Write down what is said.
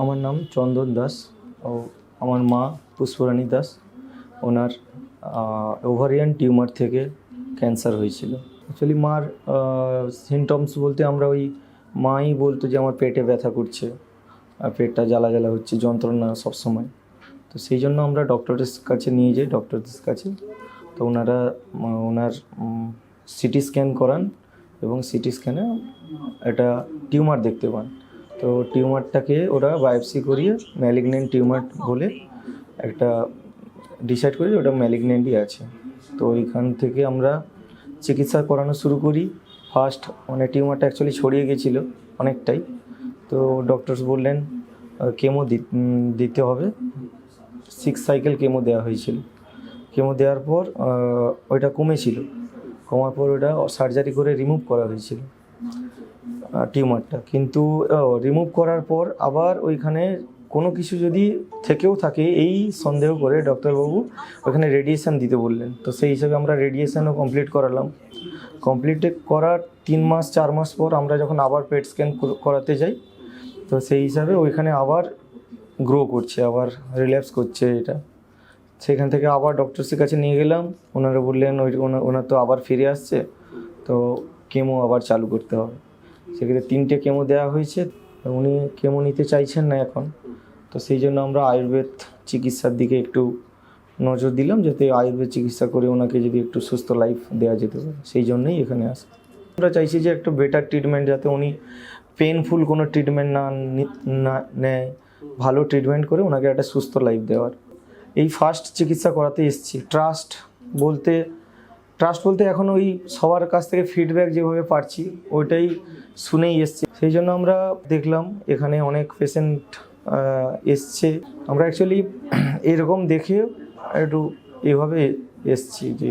আমার নাম চন্দন দাস ও আমার মা পুষ্পরানী দাস। ওনার ওভারিয়ান টিউমার থেকে ক্যান্সার হয়েছিল। অ্যাকচুয়ালি মার সিমটমস বলতে আমরা ওই মাই বলতো যে আমার পেটে ব্যথা করছে, আর পেটটা জ্বালা জ্বালা হচ্ছে, যন্ত্রণা সবসময়। তো সেই জন্য আমরা ডক্টরের কাছে নিয়ে যাই, ডক্টরদের কাছে। তো ওনারা, ওনার সিটি স্ক্যান করান এবং সিটি স্ক্যানে একটা টিউমার দেখতে পান। তো টিউমারটাকে ওরা বায়োপসি করিয়ে ম্যালিগনেন্ট টিউমার বলে একটা ডিসাইড করি ওটা ম্যালিগনেন্টই আছে। তো ওইখান থেকে আমরা চিকিৎসা করানো শুরু করি। ফার্স্ট মানে টিউমারটা অ্যাকচুয়ালি ছড়িয়ে গেছিল অনেকটাই। তো ডক্টরস বললেন কেমো দিতে হবে। সিক্স সাইকেল কেমো দেওয়া হয়েছিল। কেমো দেওয়ার পর ওইটা কমেছিল। কমার পর ওটা সার্জারি করে রিমুভ করা হয়েছিল। টিউমারটা। কিন্তু রিমুভ করার পর আবার ওইখানে কোনো কিছু যদি থেকেও থাকে, এই সন্দেহ করে ডক্টরবাবু ওখানে রেডিয়েশন দিতে বললেন। তো সেই হিসাবে আমরা রেডিয়েশনও কমপ্লিট করালাম। কমপ্লিট করার তিন মাস, চার মাস পর আমরা যখন আবার পেট স্ক্যান করাতে যাই, তো সেই হিসাবে ওইখানে আবার গ্রো করছে, আবার রিল্যাপস করছে এটা। সেখান থেকে আবার ডক্টরসের কাছে নিয়ে গেলাম। ওনারা বললেন, ওই, ওনা- ওনার তো আবার ফিরে আসছে, তো কেমো আবার চালু করতে হবে। সেক্ষেত্রে তিনটে কেমো দেওয়া হয়েছে উনি কেমো নিতে চাইছেন না এখন। তো সেই জন্য আমরা আয়ুর্বেদ চিকিৎসার দিকে একটু নজর দিলাম, যাতে আয়ুর্বেদ চিকিৎসা করে ওনাকে যদি একটু সুস্থ লাইফ দেওয়া যেতে পারে। সেই জন্যই এখানে আসা। আমরা চাইছি যে একটু বেটার ট্রিটমেন্ট যাতে উনি পেনফুল কোনো ট্রিটমেন্ট না নি- নেয়, ভালো ট্রিটমেন্ট করে ওনাকে একটা সুস্থ লাইফ দেওয়ার। এই ফার্স্ট চিকিৎসা করাতে এসেছি। ট্রাস্ট বলতে ট্রাস্ট বলতে এখন ওই সবার কাছ থেকে ফিডব্যাক যেভাবে পাচ্ছি ওইটাই শুনেই এসছে। সেই জন্য আমরা দেখলাম, এখানে অনেক পেশেন্ট এসছে। আমরা অ্যাকচুয়ালি এরকম দেখে একটু এভাবে এসছি যে